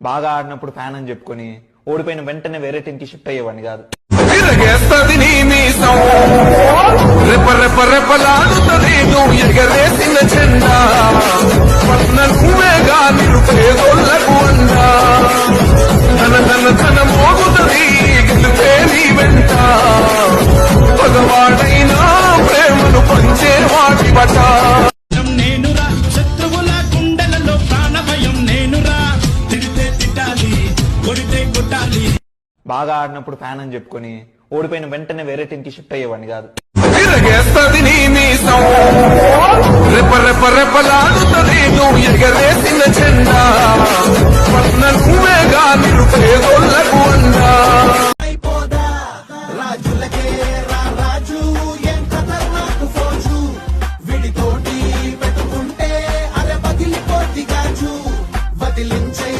బాగా ఆడినప్పుడు ఫ్యాన్ అని చెప్పుకొని ఓడిపోయిన వెంటనే వేరే టీంకి షిఫ్ట్ అయ్యేవాడిని కాదు. బాగా ఆడినప్పుడు ఫ్యాన్ అని చెప్పుకొని ఓడిపోయిన వెంటనే వేరే టీం కి షిఫ్ట్ అయ్యేవాడిని కాదు. వదిలించే